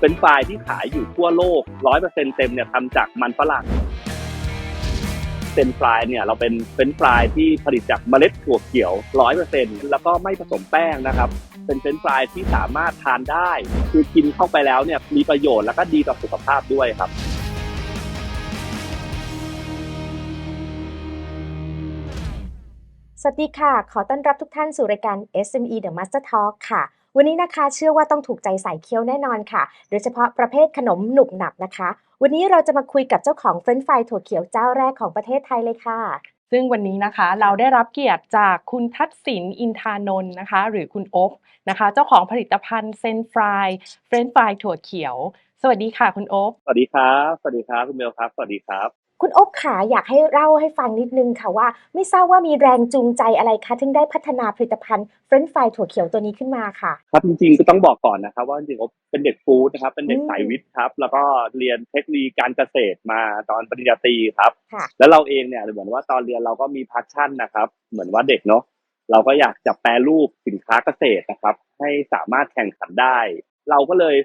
เป็นไฟรายที่ขายอยู่ทั่วโลกร้อยเปอร์เซ็นเต็มเนี่ยทำจากมันฝรั่งเป็นฟรายเนี่ยเราเป็นเป็นฟรายที่ผลิตจากเมล็ดถั่วเขียวร้อยเปอร์เซ็นแล้วก็ไม่ผสมแป้งนะครับ เป็นเป็นฟรายที่สามารถทานได้ คือกินเข้าไปแล้วเนี่ยมีประโยชน์แล้วก็ดีต่อสุขภาพด้วยครับสวัสดีค่ะ ขอต้อนรับทุกท่านสู่รายการ SME The Master Talk ค่ะ วันนี้นะคะเชื่อว่าต้องถูกใจสายเคี้ยวแน่นอนค่ะ โดยเฉพาะประเภทขนมหนุบหนับนะคะ วันนี้เราจะมาคุยกับเจ้าของเฟรนช์ฟรายถั่วเขียวเจ้าแรกของประเทศไทยเลยค่ะซึ่งวันนี้นะคะเราได้รับเกียรติจากคุณทัศศินอินทานนท์นะคะ หรือคุณโอ๊บนะคะ เจ้าของผลิตภัณฑ์เซนฟรายเฟรนฟรายถั่วเขียว สวัสดีค่ะคุณโอ๊บสวัสดีครับ สวัสดีครับคุณเบลครับ สวัสดีครับ คุณอบขาอยากให้เล่าให้ฟังนิดนึงค่ะว่า ไม่ทราบว่ามีแรงจูงใจอะไรคะถึงได้พัฒนาผลิตภัณฑ์เฟรนช์ฟรายถั่วเขียวตัวนี้ขึ้นมาค่ะ ครับจริงๆก็ต้องบอกก่อนนะครับว่าจริงๆผมเป็นเด็กฟู้ดนะครับเป็นเด็กอืมสายวิทย์ครับ แล้วก็เรียนเทคโนโลยีการเกษตรมาตอนปริญญาตรีครับ ค่ะแล้วเราเองเนี่ยเหมือนว่าตอนเรียนเราก็มีพาชั่นนะครับ เหมือนว่าเด็กเนาะเราก็อยากจะแปรรูปสินค้าเกษตรนะครับ ให้สามารถแข่งขันได้ เราก็เลย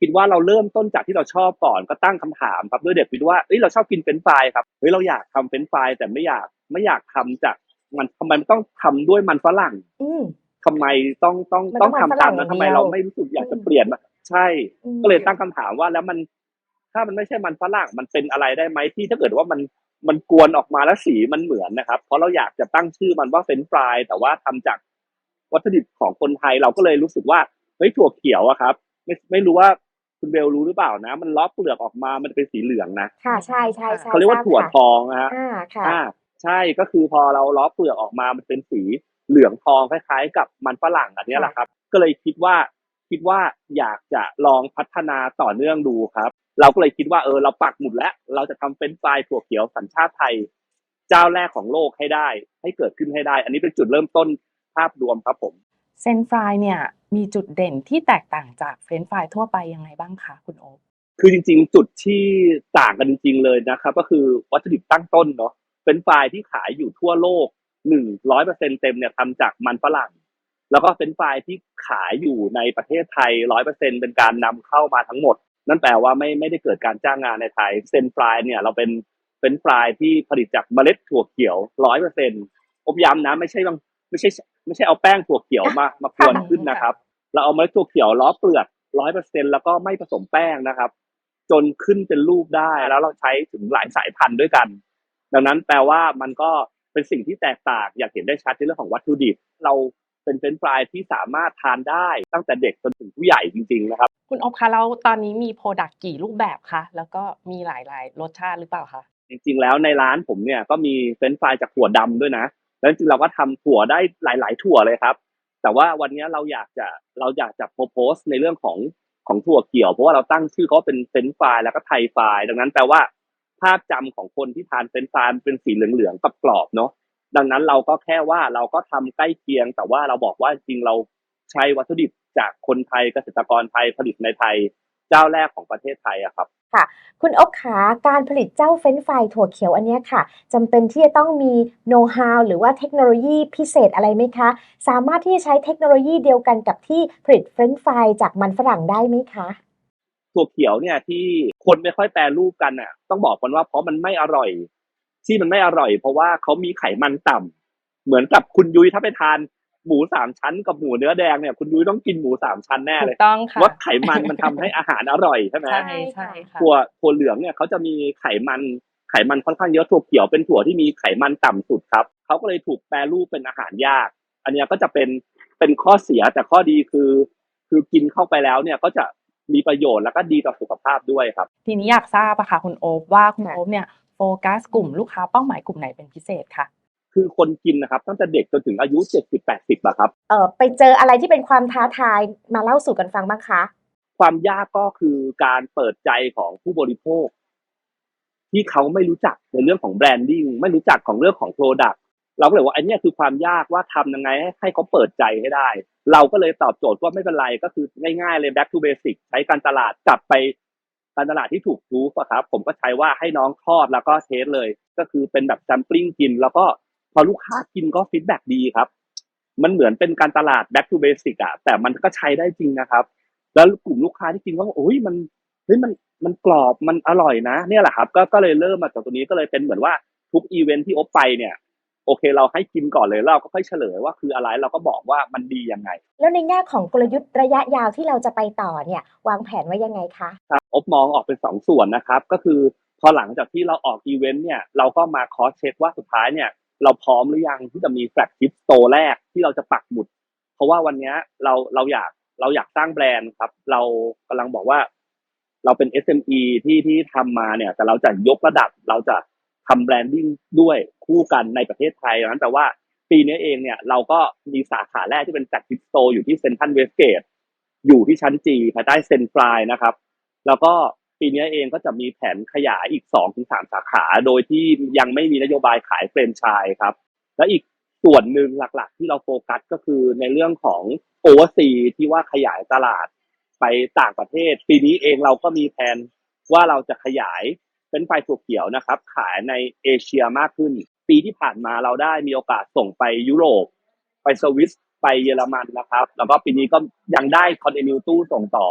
คิดว่าเราเริ่มต้นจากที่เราชอบก่อนก็ตั้งคำถามครับด้วยเด็กวิทย์ว่าเอ้ยเราชอบกินเฟรนช์ฟรายครับเฮ้ยเราอยากทำเฟรนช์ฟรายแต่ไม่อยากไม่อยากทำจากมันทำไมมันต้องทำด้วยมันฝรั่งอืมทำไมต้องต้องมันต้ต้อองงมันฝทำรั่ตางมนั้นอย่างทำไมเดียวเราไม่รู้สึกอยากจะอืมเปลี่ยนมาใช่อืมก็เลยตั้งคำถามว่าแล้วมัน ถ้ามันไม่ใช่มันฝรั่งมันเป็นอะไรได้ไหมที่ถ้าเกิดว่ามันมันกวนออกมาแล้วสีมันเหมือนนะครับ เพราะเราอยากจะตั้งชื่อมันว่าเฟรนช์ฟรายแต่ว่าทำจากวัตถุดิบของคนไทยเราก็เลยรู้สึกว่าเฮ้ยถั่วเขียวอะครับ ไม่ไม่รู้ว่า คุณเบลรู้หรือเปล่านะ มันล้อเปลือกออกมามันเป็นสีเหลืองนะค่ะใช่ใช่ใช่เขาเรียกว่าทบถั่วค่ะทองนะฮะอ่าค่ะอ่าใช่ก็คือพอเราล้อเปลือกออกมามันเป็นสีเหลืองทองคล้ายๆ กับมันฝรั่งอันเนี้ยแหละครับ ก็เลยคิดว่าคิดว่าอยากจะลองพัฒนาต่อเนื่องดูครับ เราก็เลยคิดว่าเออเราปักหมุดแล้วเราจะทำเป็นไฟรายถั่วเขียวสัญชาติไทย เจ้าแรกของโลกให้ได้ ให้เกิดขึ้นให้ได้ อันนี้เป็นจุดเริ่มต้นภาพรวมครับผม เซนฟรายเนี่ย มีจุดเด่นที่แตกต่างจากเฟรนฟรายทั่วไปยังไงบ้างคะคุณโอ๊บคือจริงๆ จุดที่ต่างกันจริง ๆ เลยนะครับ ก็คือวัตถุดิบตั้งต้นเนาะเป็นไฟรายที่ขายอยู่ทั่วโลกหนึ่งร้อยเปอร์เซ็นเต็มเนี่ยทำจากมันฝรั่ง แล้วก็เป็นไฟรายที่ขายอยู่ในประเทศไทยร้อยเปอร์เซ็นเป็นการนำเข้ามาทั้งหมด นั่นแปลว่าไม่ไม่ได้เกิดการจ้างงานในไทยเซนฟรายเนี่ยเราเป็นเป็นไฟรายที่ผลิตจากเมล็ดถั่วเขียวร้อยเปอร์เซ็นอบย้ำนะไม่ใช่บาง ไม่ใช่ไม่ใช่เอาแป้งถั่วเขียวมามากวนขึ้นนะครับ เราเอาเมล็ดถั่วเขียวล้อเปลือกร้อยเปอร์เซ็นแล้วก็ไม่ผสมแป้งนะครับ จนขึ้นเป็นรูปได้แล้วเราใช้ถึงหลายสายพันธุ์ด้วยกัน ดังนั้นแปลว่ามันก็เป็นสิ่งที่แตกต่างอยากเห็นได้ชัดในเรื่องของวัตถุดิบเราเป็นเฟรนช์ฟรายที่สามารถทานได้ตั้งแต่เด็กจนถึงผู้ใหญ่จริงๆนะครับ คุณโอ๊บคะแล้วตอนนี้มีโปรดักต์กี่รูปแบบคะแล้วก็มีหลายๆรสชาติหรือเปล่าคะจริงๆแล้วในร้านผมเนี่ยก็มีเฟรนช์ฟรายจากถั่วดำด้วยนะ แล้วจริงเราก็ทำถั่วได้หลาย ๆ ถั่วเลยครับ แต่ว่าวันนี้เราอยากจะเราอยากจะโพสในเรื่องของของถั่วเขียว เพราะว่าเราตั้งชื่อเขาเป็นเฟนฟรายแล้วก็ไทยฟรายดังนั้นแปลว่าภาพจำของคนที่ทานเฟนฟรายเป็นสีเหลืองๆกับกรอบๆเนาะดังนั้นเราก็แค่ว่าเราก็ทำใกล้เคียง แต่ว่าเราบอกว่าจริงเราใช้วัตถุดิบจากคนไทยเกษตรกรไทยผลิตในไทย เจ้าแรกของประเทศไทยอะครับคุณอบขาการผลิตเจ้าเฟรนช์ฟรายถั่วเขียวอันเนี้ยค่ะจำเป็นที่จะต้องมีโน้ตฮาวหรือว่าเทคโนโลยีพิเศษอะไรไหมคะ สามารถที่จะใช้เทคโนโลยีเดียวกันกับที่ผลิตเฟรนช์ฟรายจากมันฝรั่งได้ไหมคะถั่วเขียวเนี่ยที่คนไม่ค่อยแปรรูปกันอะ ต้องบอกกันว่าเพราะมันไม่อร่อย ที่มันไม่อร่อย เพราะว่าเขามีไขมันต่ำเหมือนกับคุณยุ้ยถ้าไปทาน หมูสามชั้นกับหมูเนื้อแดงเนี่ยคุณยุ้ยต้องกินหมูสามชั้นแน่ถูเลยกต้องค่ะว่าไขมันมันทำให้อาหารอร่อยใช่ไหมใช่ใช่ค่ะถั่วถั่วเหลืองเนี่ยเขาจะมีไขมันไขมันค่อนข้างเยอะถั่วเขียวเป็นถั่วที่มีไขมันต่ำสุดครับเขาก็เลยถูกแปรรูปเป็นอาหารยาก อันเนี้ยก็จะเป็นเป็นข้อเสียแต่ข้อดีคือ คือกินเข้าไปแล้วเนี่ยก็จะมีประโยชน์แล้วก็ดีต่อสุขภาพด้วยครับ ทีนี้อยากทราบอะค่ะคุณโอ๊บว่าคุณค่ะโอ๊บเนี่ยโฟกัสกลุ่มลูกค้าเป้าหมายกลุ่มไหนเป็นพิเศษคะ คือคนกินนะครับตั้งแต่เด็กจนถึงอายุเจ็ดสิบแปดสิบอะครับเออไปเจออะไรที่เป็นความท้าทายมาเล่าสู่กันฟังบ้างคะ ความยากก็คือการเปิดใจของผู้บริโภค ที่เขาไม่รู้จักในเรื่องของแบรนดิ้งไม่รู้จักของเรื่องของโปรดักต์เราก็เลยว่าอันเนี้ยคือความยากว่าทำยังไงให้ให้เขาเปิดใจให้ได้ เราก็เลยตอบโจทย์ว่าไม่เป็นไรก็คือง่ายๆเลย back to basic ใช้การตลาดกลับไปการตลาดที่ถูกทูฟอะครับผมก็ใช้ว่าให้น้องทอดแล้วก็เทสเลย ก็คือเป็นแบบ sampling กินแล้วก็ พอลูกค้ากินก็ฟีดแบ็ดีครับ มันเหมือนเป็นการตลาด back to basic อะแต่มันก็ใช้ได้จริงนะครับ แล้วกลุ่มลูกค้าที่กินก็บอกโอ้ยมันเฮ้ยมันมันกรอบมันอร่อยนะ เนี่ยแหละครับ ก็ก็เลยเริ่มมาจากตรงนี้ก็เลยเป็นเหมือนว่าทุกอีเวนท์ที่อบไปเนี่ยโอเค เราให้กินก่อนเลยแล้วเราก็ค่อยเฉลยว่าคืออะไรเราก็บอกว่ามันดียังไง แล้วในแง่ของกลยุทธ์ระยะยาวที่เราจะไปต่อเนี่ยวางแผนไว้ยังไงคะครับอบมองออกเป็นสองส่วนนะครับ ก็คือพอหลังจากที่เราออกอีเวนต์เนี่ยเราก็มาคอสเช็คว่าสุดท้ายเนี่ย เราพร้อมหรือยังที่จะมีแฟลกชิพโตแรกที่เราจะปักหมุด เพราะว่าวันนี้เราเราอยากเราอยากสร้างแบรนด์ครับ เรากำลังบอกว่า เราเป็น SME ที่ที่ทำมาเนี่ย แต่เราจะยกระดับเราจะทำแบรนดิ้งด้วยคู่กันในประเทศไทยนั้นแต่ว่าปีนี้เองเนี่ยเราก็มีสาขาแรกที่เป็นแฟลกชิพโตอยู่ที่เซนทรัลเวสเกตอยู่ที่ชั้นจีภายใต้เซนฟรายนะครับ แล้วก็ ปีนี้เองก็จะมีแผนขยายอีก2อถึงสสาขา โดยที่ยังไม่มีนโยบายขายเฟรนไชส์ครับ และอีกส่วนหนึ่งหลักๆ ที่เราโฟกัสก็คือในเรื่องของโอเวอร์ซีที่ว่าขยายตลาดไปต่างประเทศ ปีนี้เองเราก็มีแผนว่าเราจะขยายเป็นไฟถั่วเขียวนะครับ ขายในเอเชียมากขึ้น ปีที่ผ่านมาเราได้มีโอกาสส่งไปยุโรป ไปสวิสไปเยอรมันนะครับ แล้วก็ปีนี้ก็ยังได้คอนเทนิวตู้ส่งต่อ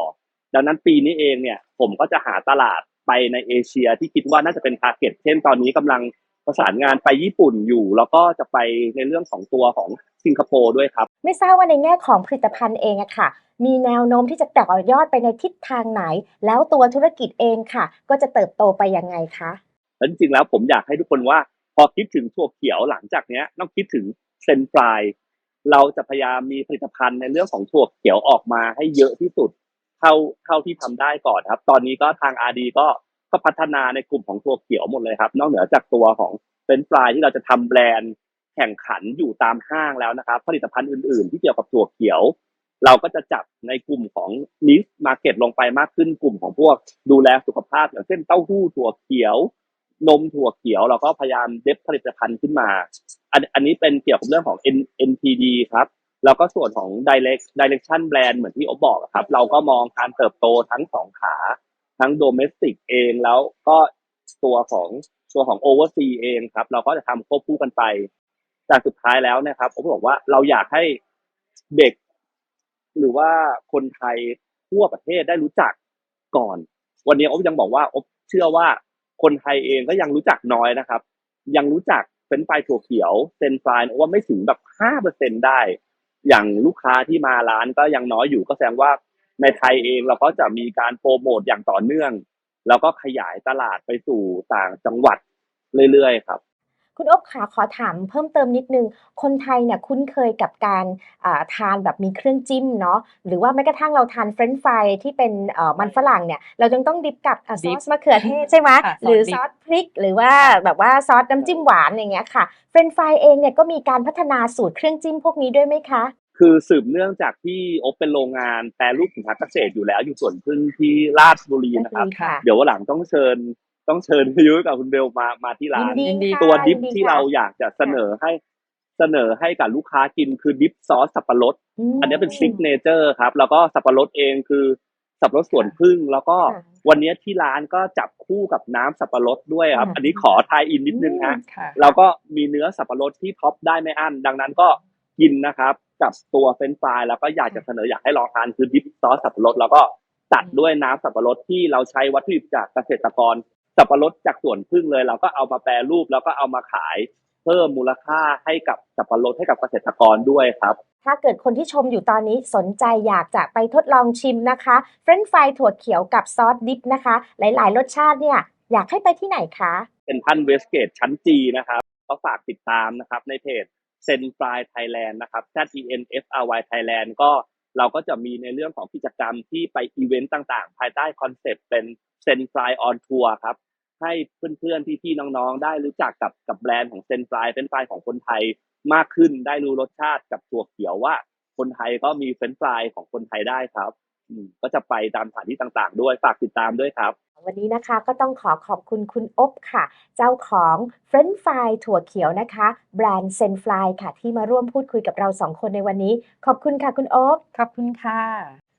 ดังนั้นปีนี้เองเนี่ยผมก็จะหาตลาดไปในเอเชียที่คิดว่าน่าจะเป็นทาร์เก็ตเช่นตอนนี้กำลังประสานงานไปญี่ปุ่นอยู่ แล้วก็จะไปในเรื่องของตัวของสิงคโปร์ด้วยครับ ไม่ทราบว่าในแง่ของผลิตภัณฑ์เองอะค่ะ มีแนวโน้มที่จะแต่อยอดไปในทิศทางไหน แล้วตัวธุรกิจเองค่ะ ก็จะเติบโตไปยังไงคะแล้วจริงๆแล้วผมอยากให้ทุกคนว่า พอคิดถึงถั่วเขียวหลังจากเนี้ยต้องคิดถึงเซนฟรายเราจะพยายามมีผลิตภัณฑ์ในเรื่องของถั่วเขียวออกมาให้เยอะที่สุด เท่าเท่าที่ทำได้ก่อนครับ ตอนนี้ก็ทางอาดีก็ก็พัฒนาในกลุ่มของถั่วเขียวหมดเลยครับ นอกเหนือจากตัวของเป็นฟรายที่เราจะทำแบรนด์แข่งขันอยู่ตามห้างแล้วนะครับ ผลิตภัณฑ์อื่น ๆ ที่เกี่ยวกับถั่วเขียว เราก็จะจับในกลุ่มของนิสมาเก็ตลงไปมากขึ้นกลุ่มของพวกดูแลสุขภาพ อย่างเช่นเต้าหู้ถั่วเขียวนมถั่วเขียวเราก็พยายามเด็บผลิตภัณฑ์ขึ้นมา อันอันนี้เป็นเกี่ยวกับเรื่องของ N NPD ครับ แล้วก็ส่วนของ direct direction brand เหมือนที่อบอกครับ เราก็มองการเติบโตทั้งสองขา ทั้ง domestic เองแล้วก็ตัวของตัวของ overseas เองครับ เราก็จะทำควบคู่กันไป แต่สุดท้ายแล้วนะครับผมบอกว่าเราอยากให้เด็ก หรือว่าคนไทยทั่วประเทศได้รู้จักก่อน วันนี้อบยังบอกว่าอบเชื่อว่าคนไทยเองก็ยังรู้จักน้อยนะครับ ยังรู้จักเป็นไฟถั่วเขียวเซนฟรายว่าไม่ถึงแบบห้าเปอร์เซ็นได้ อย่างลูกค้าที่มาร้านก็ยังน้อยอยู่ก็แสดงว่าในไทยเองเราก็จะมีการโปรโมทอย่างต่อเนื่อง แล้วก็ขยายตลาดไปสู่ต่างจังหวัดเรื่อยๆครับ คุณอบขาขอถามเพิ่มเติมนิดนึง คนไทยเนี่ยคุ้นเคยกับการอ่าทานแบบมีเครื่องจิ้มเนาะหรือว่าแม้กระทั่งเราทานเฟรนช์ฟรายที่เป็นเอ่อมันฝรั่งเนี่ยเราจึงต้องดิบกับอะซดิอปสมะเขือเทศใช่ไหมค่ะหรือซซออสสพริก หรือว่าแบบว่าซอสน้ำจิ้มหวานอย่างเงี้ยค่ะเฟรนช์ฟรายเองเนี่ยก็มีการพัฒนาสูตรเครื่องจิ้มพวกนี้ด้วยไหมคะคือสืบเนื่องจากที่อบเป็นโรงงานแปรรูปสินค้าเกษตรอยู่แล้วอยู่ส่วนพึ่งที่ราชบุรีนะครับดีค่ะเดี๋ยววันหลังต้องเชิญ ต้องเชิญพี่ยุ้ยกับคุณเบลมามาที่ร้านยินดีค่ะตัวดิฟยินที่ค่ะเราอยากจะเสนอให้เสนอให้กับลูกค้ากินคือดิฟซอสสับปะรดมอันนี้เป็นซิกเนเจอร์ครับ แล้วก็สับปะรดเองคือสับปะรดสวนพึ่ง แล้วก็ค่ะวันนี้ที่ร้านก็จับคู่กับน้ำสับปะรดด้วยครับค่ะอันนี้ขอทายอินนิดนึงฮะค่ะแล้วก็มีเนื้อสับปะรดที่ท็อปได้ไม่อั้นดังนั้นก็กินนะครับ กับตัวเฟรนช์ฟรายแล้วก็อยากจะเสนออยากให้ลองทานคือดิฟซอสสับปะรดแล้วก็ตัดด้วยน้ำสับปะรดที่เราใช้วัตถุดิบจากเกษตรกร สับปะรดจากสวนพึ่งเลย เราก็เอามาแปรรูปแล้วก็เอามาขายเพิ่มมูลค่าให้กับสับปะรดให้กับเกษตรกรด้วยครับ ถ้าเกิดคนที่ชมอยู่ตอนนี้สนใจอยากจะไปทดลองชิมนะคะเฟรนช์ฟรายถั่วเขียวกับซอสดิปนะคะ หลายๆ รสชาติเนี่ยอยากให้ไปที่ไหนคะเป็นท่านเวสเกตชั้นจีนะครับก็ฝากติดตามนะครับในเพจเซนฟรายไทยแลนด์นะครับ Z E N F R Y Thailand ก็เราก็จะมีในเรื่องของกิจกรรมที่ไปอีเวนต์ต่างๆ ภายใต้คอนเซปต์เป็นเซนฟรายออนทัวร์ครับ ให้เพื่อนๆพี่ๆน้องๆ ได้รู้จักกับกับแบรนด์ของเซนฟรายเป็นฟรายของคนไทยมากขึ้นได้รู้รสชาติกับตัวเขียวว่า คนไทยก็มีเฟรนช์ฟรายของคนไทยได้ครับอืมก็จะไปตามสถานที่ต่างๆ ด้วยฝากติดตามด้วยครับ วันนี้นะคะก็ต้องขอขอบคุณคุณอบค่ะ เจ้าของเฟรนช์ฟรายถั่วเขียวนะคะ แบรนด์เซนฟรายค่ะ ที่มาร่วมพูดคุยกับเราสองคนในวันนี้ ขอบคุณค่ะคุณอบขอบคุณค่ะ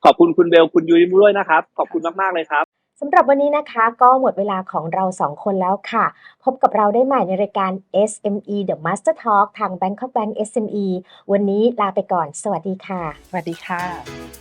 ขอบคุณคุณเบลคุณยุ้ยด้วยนะครับ ขอบคุณมากๆเลยครับ สำหรับวันนี้นะคะก็หมดเวลาของเราสองคนแล้วค่ะ พบกับเราได้ใหม่ในรายการ SME The Master Talk ทาง Bangkok Bank SME วันนี้ลาไปก่อน สวัสดีค่ะ สวัสดีค่ะ